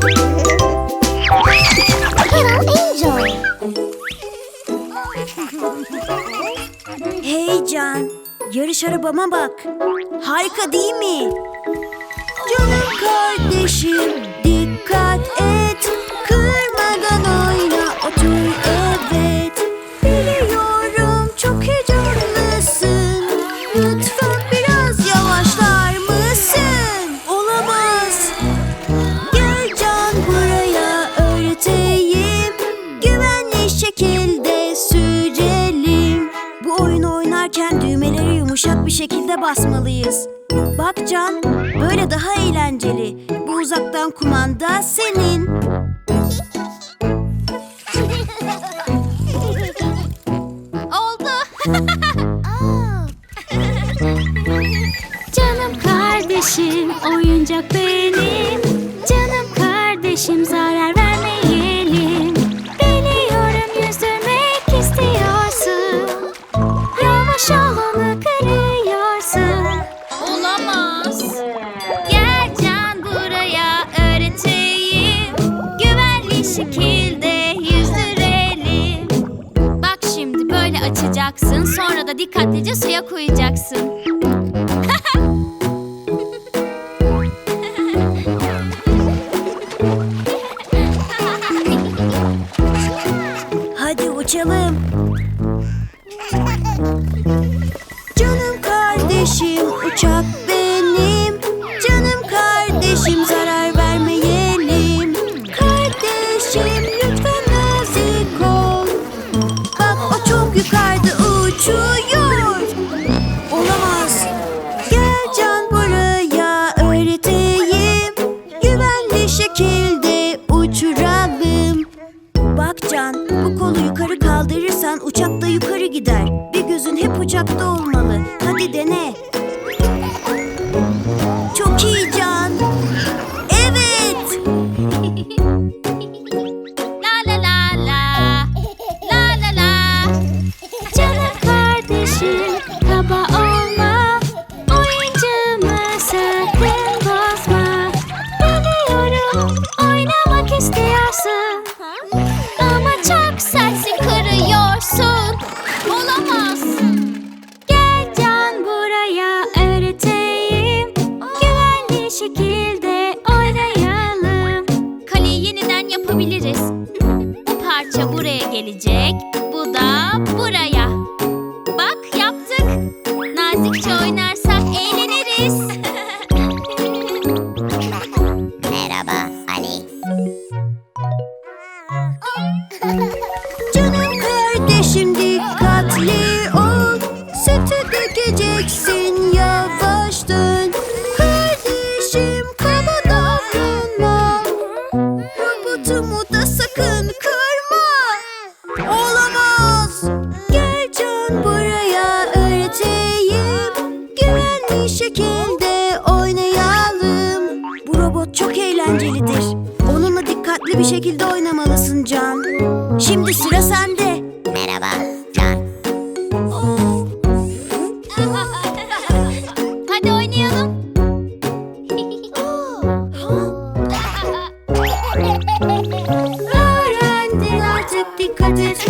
Hello Angel. Hey Can, yarış arabama bak. Harika değil mi? Canım kardeşim, dikkat et. Yumuşak bir şekilde basmalıyız. Bak Can, böyle daha eğlenceli. Bu uzaktan kumanda senin. Oldu. Canım kardeşim, oyuncak benim. Canım kardeşim, zarar açacaksın. Sonra da dikkatlice suya koyacaksın. Hadi uçalım. Canım kardeşim uçak benim. Canım kardeşim zarar vermeyelim. Kardeşim lütfen yukarıda uçuyor. Olamaz. Gel can buraya öğreteyim. Güvenli şekilde uçuralım. Bak Can, bu kolu yukarı kaldırırsan uçak da yukarı gider. Bir gözün hep uçakta olmalı. Hadi dene. Gelecek. Bu da buraya. Bak yaptık. Nazikçe oynarsak eğleniriz. Merhaba Ali. Canım kardeşim dikkatli ol. Sütü dökeceksin yavaş dön. Kardeşim kaba davranma. Robotumu da sakın kırma. Eğlencelidir. Onunla dikkatli bir şekilde oynamalısın Can. Şimdi sıra sende. Merhaba Can. Hadi oynayalım. Öğrendin artık dikkat et